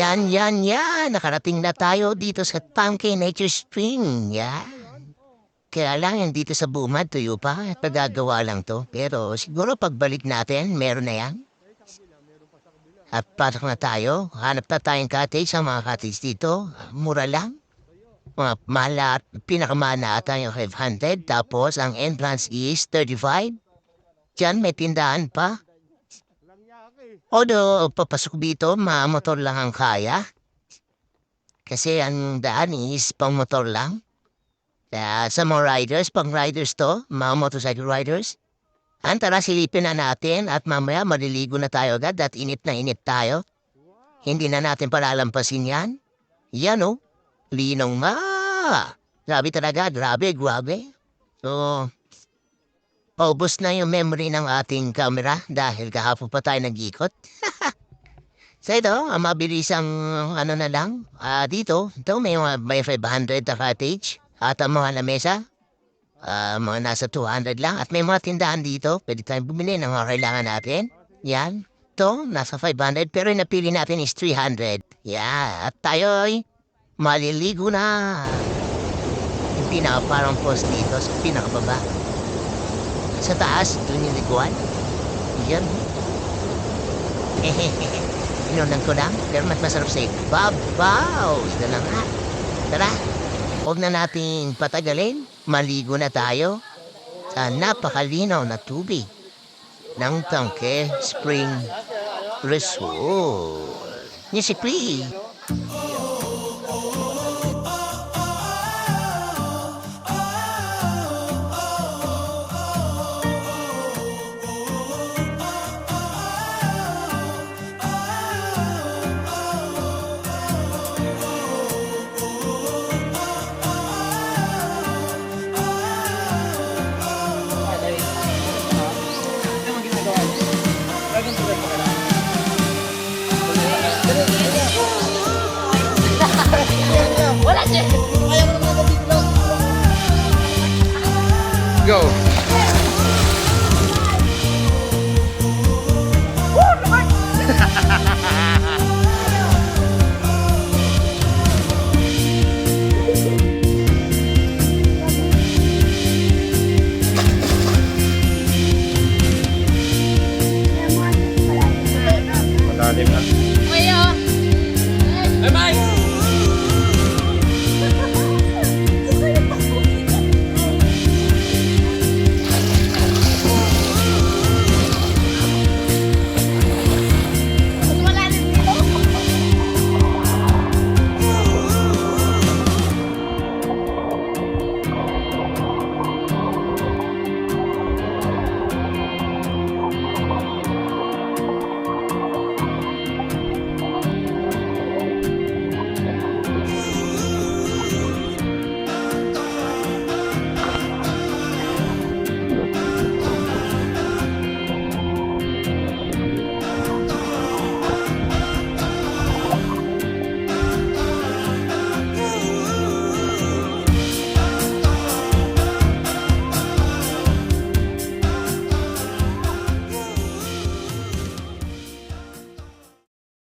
Yan, yan, yan. Nakarating na tayo dito sa Tangke Nature Spring. Yan. Kaya lang dito sa Bumad, tuyo pa. Pagagawa lang to. Pero siguro pagbalik natin, meron na yan. At pasok na tayo. Hanap na tayong cottage sa mga cottage dito. Mura lang. Mga mahal na, pinakamahal na ata yung 500. Tapos ang entrance is 35. Diyan may tindahan pa. Although, papasok dito, mga motor lang ang kaya. Kasi ang daan is pang motor lang. Kaya sa mga riders, pang riders to, mga motorcycle riders. Ang tara silipin na natin at mamaya maliligo na tayo agad at init na init tayo. Hindi na natin palalampasin yan. Yan oh, linong ma. Grabe talaga, grabe, grabe. So, paubos na yung memory ng ating camera dahil kahapon pa tayo nag-ikot. so ito, ang mabilisang ano na lang, ah dito, ito may, mga- may 500 na cottage at ang mga lamesa, ah mga nasa 200 lang at may mga tindahan dito, pwede tayong bumili ng mga kailangan natin. Yan, ito, nasa 500 pero yung napili natin is 300. Yeah, at tayo'y maliligo na. Yung pinaka parang post dito sa pinakababa. Sa taas, doon yung liguan. Yan. Inunan ko lang, pero mas masarap sa Babaw! Ito na nga. Tara, huwag na nating patagalin. Maligo na tayo sa napakalinaw na tubig ng Tangke Spring Resort. Ni si. Go.